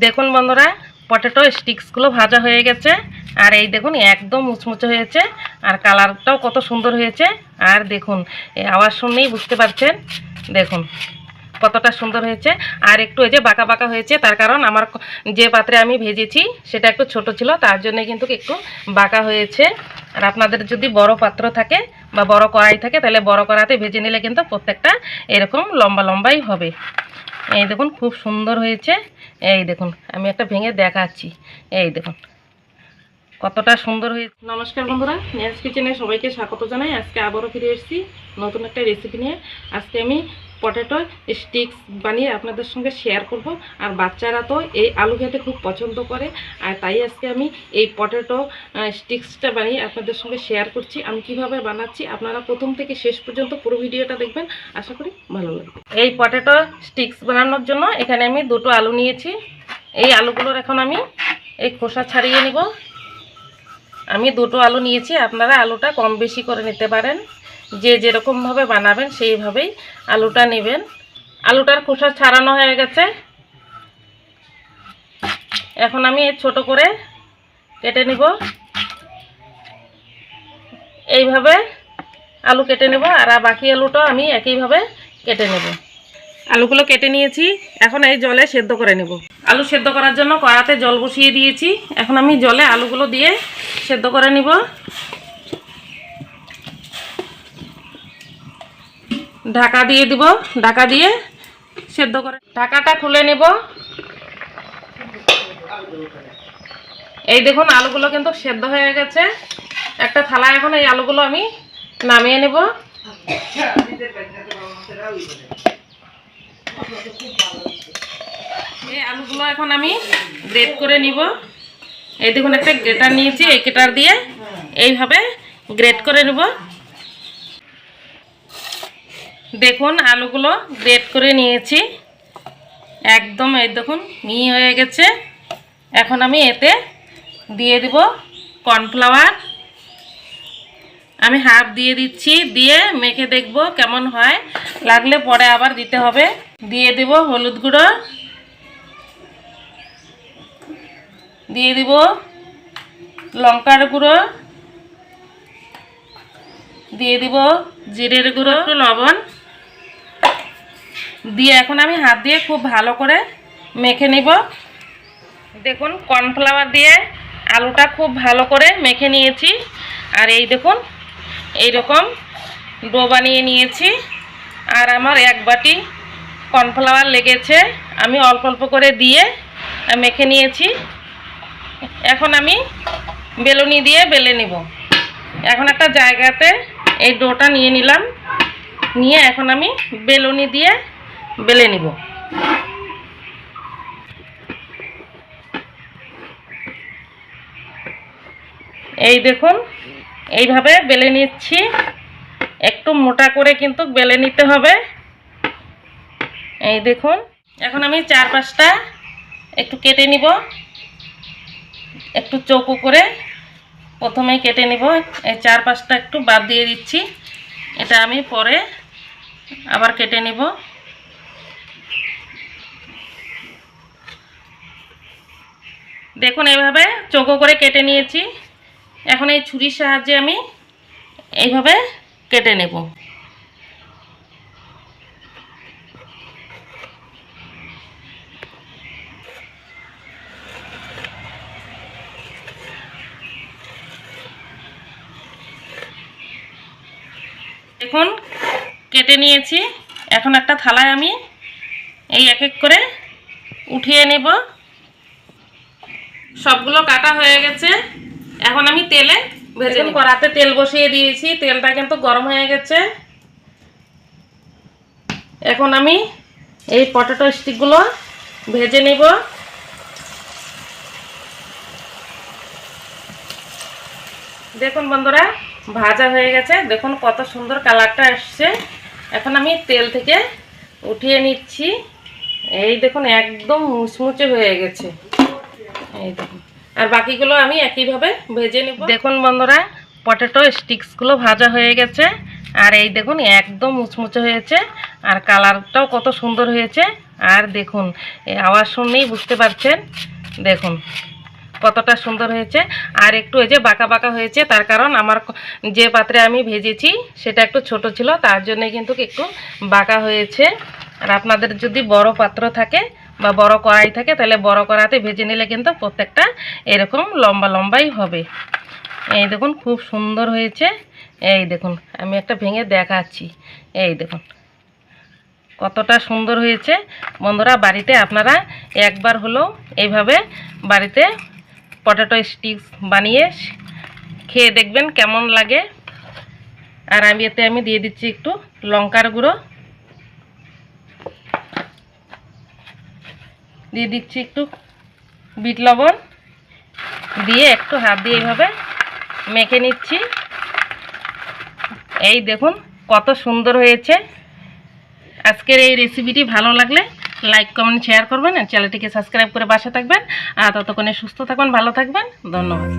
দেখুন বন্ধুরা পটেটো স্টিক্সগুলো ভাজা হয়ে গেছে। আর এই দেখুন, একদম মুচমুচে হয়েছে। আর কালারটাও কত সুন্দর হয়েছে। আর দেখুন আওয়াজ শুনলেই বুঝতে পারছেন। দেখুন। কতটা সুন্দর হয়েছে, আর একটু এই যে বাঁকা বাঁকা হয়েছে, তার কারণ আমার যে পাত্রে আমি ভেজেছি, সেটা একটু ছোট ছিল, তার জন্য কিন্তু একটু বাঁকা হয়েছে। আর আপনাদের যদি বড় পাত্র থাকে বা বড় কড়াই থাকে, তাহলে বড় কড়াতে ভেজে নিলে কিন্তু প্রত্যেকটা এরকম লম্বা লম্বাই হবে। এই দেখুন, খুব সুন্দর হয়েছে। এই দেখুন, আমি একটা ভেঙে দেখাচ্ছি। এই দেখুন, কতটা সুন্দর হয়েছে। নমস্কার বন্ধুরা নেক্স কিচেনে সবাইকে স্বাগত জানাই। আজকে আবারও ফিরে এসেছি নতুন একটা রেসিপি নিয়ে। আজকে আমি পটেটো স্টিক্স বানিয়ে আপনাদের সঙ্গে শেয়ার করব। আর বাচ্চারা তো এই আলু খেতে খুব পছন্দ করে। আর তাই আজকে আমি এই পটেটো স্টিক্সটা বানিয়ে আপনাদের সঙ্গে শেয়ার করছি। আমি কীভাবে বানাচ্ছি আপনারা প্রথম থেকে শেষ পর্যন্ত পুরো ভিডিওটা দেখবেন। আশা করি ভালো লাগবে। এই পটেটো স্টিক্স বানানোর জন্য এখানে আমি দুটো আলু নিয়েছি। এই আলুগুলোর এখন আমি এই খোসা ছাড়িয়ে নিব। আমি দুটো আলু নিয়েছি। আপনারা আলুটা কম বেশি করে নিতে পারেন। যে যেরকমভাবে বানাবেন, সেইভাবেই আলুটা নেবেন। আলুটার খোসা ছাড়ানো হয়ে গেছে। এখন আমি ছোট করে কেটে নিব। এইভাবে আলু কেটে নেব আর বাকি আলুটাও আমি একইভাবে কেটে নেব। আলুগুলো কেটে নিয়েছি। এখন এই জলে সেদ্ধ করে নেব। আলু সেদ্ধ করার জন্য কড়াতে জল বসিয়ে দিয়েছি। এখন আমি জলে আলুগুলো দিয়ে সেদ্ধ করে নিব। ঢাকা দিয়ে দিব, ঢাকা দিয়ে সেদ্ধ করে ঢাকাটা খুলে নেব। এই দেখুন, আলুগুলো কিন্তু সেদ্ধ হয়ে গেছে। একটা থালা এখন এই আলুগুলো আমি নামিয়ে নেব। এই আলুগুলো এখন আমি গ্রেট করে নিব। এই দেখুন, একটা গ্রেটার নিয়েছি, এই গ্রেটার দিয়ে এইভাবে গ্রেট করে নেব। দেখুন আলুগুলো গ্রেট করে নিয়েছি। একদম এই দেখুন মিহি হয়ে গেছে। এখন আমি এতে দিয়ে দিব কর্নফ্লাওয়ার। আমি হাফ দিয়ে দিচ্ছি, দিয়ে মেখে দেখব কেমন হয়। লাগলে পরে আবার দিতে হবে। দিয়ে দেব হলুদ গুঁড়ো। দিয়ে দিব লঙ্কার গুঁড়ো। দিয়ে দিব জিরের গুঁড়ো লবণ। দিয়ে এখন আমি হাত দিয়ে খুব ভালো করে মেখে নিব। দেখুন কর্নফ্লাওয়ার দিয়ে আলুটা খুব ভালো করে মেখে নিয়েছি। আর এই দেখুন এই রকম ডো বানিয়ে নিয়েছি। আর আমার এক বাটি কর্নফ্লাওয়ার লেগেছে, আমি অল্প অল্প করে দিয়ে মেখে নিয়েছি। এখন আমি বেলুনি দিয়ে বেলে নিব। এখন একটা জায়গাতে এই ডোটা নিয়ে নিলাম। নিয়ে এখন আমি বেলুনি দিয়ে বেলে নিব। এই দেখুন, এইভাবে বেলে নিচ্ছি। একটু মোটা করে কিন্তু বেলে নিতে হবে। এই দেখুন, এখন আমি চার পাঁচটা একটু কেটে নিব। একটু চৌকো করে প্রথমেই কেটে নিব। এই চার পাঁচটা একটু বাদ দিয়ে দিচ্ছি। এটা আমি পরে আবার কেটে নিব। দেখুন এইভাবে চোখো করে কেটে নিয়েছি। এখন এই ছুরির সাহায্যে আমি এইভাবে কেটে নেব। দেখুন, কেটে নিয়েছি। এখন একটা থালায় আমি এই এক এক করে উঠিয়ে নেব। সবগুলো কাটা হয়ে গেছে। এখন আমি তেলে ভেজে নিব। কড়াতে তেল বসিয়ে দিয়েছি। তেলটা কিন্তু গরম হয়ে গেছে। এখন আমি এই পটেটো স্টিকগুলো ভেজে নিব। দেখুন বন্ধুরা ভাজা হয়ে গেছে। দেখুন কত সুন্দর কালারটা এসছে এখন আমি তেল থেকে উঠিয়ে নিচ্ছি। এই দেখুন একদম মুচমুচে হয়ে গেছে। এই আর বাকিগুলো আমি একইভাবে ভেজে নেব। দেখুন বন্ধুরা, পটেটো স্টিক্সগুলো ভাজা হয়ে গেছে। আর এই দেখুন, একদম মুচমুচে হয়েছে। আর কালারটাও কত সুন্দর হয়েছে। আর দেখুন আওয়াজ শুনলেই বুঝতে পারছেন। দেখুন, কতটা সুন্দর হয়েছে। আর একটু এই যে বাঁকা বাঁকা হয়েছে, তার কারণ আমার যে পাত্রে আমি ভেজেছি, সেটা একটু ছোট ছিল, তার জন্য কিন্তু একটু বাঁকা হয়েছে। আর আপনাদের যদি বড় পাত্র থাকে বা বড় কড়াই থাকে, তাহলে বড় কড়াতে ভেজে নিলে কিন্তু প্রত্যেকটা এরকম লম্বা লম্বাই হবে। এই দেখুন, খুব সুন্দর হয়েছে। এই দেখুন, আমি একটা ভেঙে দেখাচ্ছি। এই দেখুন, কতটা সুন্দর হয়েছে। বন্ধুরা, বাড়িতে আপনারা একবার হলেও এইভাবে বাড়িতে পটেটো স্টিক্স বানিয়ে খেয়ে দেখবেন কেমন লাগে। আর আমি এতে আমি দিয়ে দিচ্ছি একটু লঙ্কার গুঁড়ো। দিয়ে দিচ্ছি একটু বিট লবণ। দিয়ে একটু হাত দিয়ে এইভাবে মেখে নিচ্ছি। এই দেখুন কত সুন্দর হয়েছে। আজকের এই রেসিপিটি ভালো লাগলে লাইক কমেন্ট শেয়ার করবেন। চ্যানেলটিকে সাবস্ক্রাইব করে বাসা থাকবেন। আর ততক্ষণে সুস্থ থাকবেন ভালো থাকবেন। ধন্যবাদ।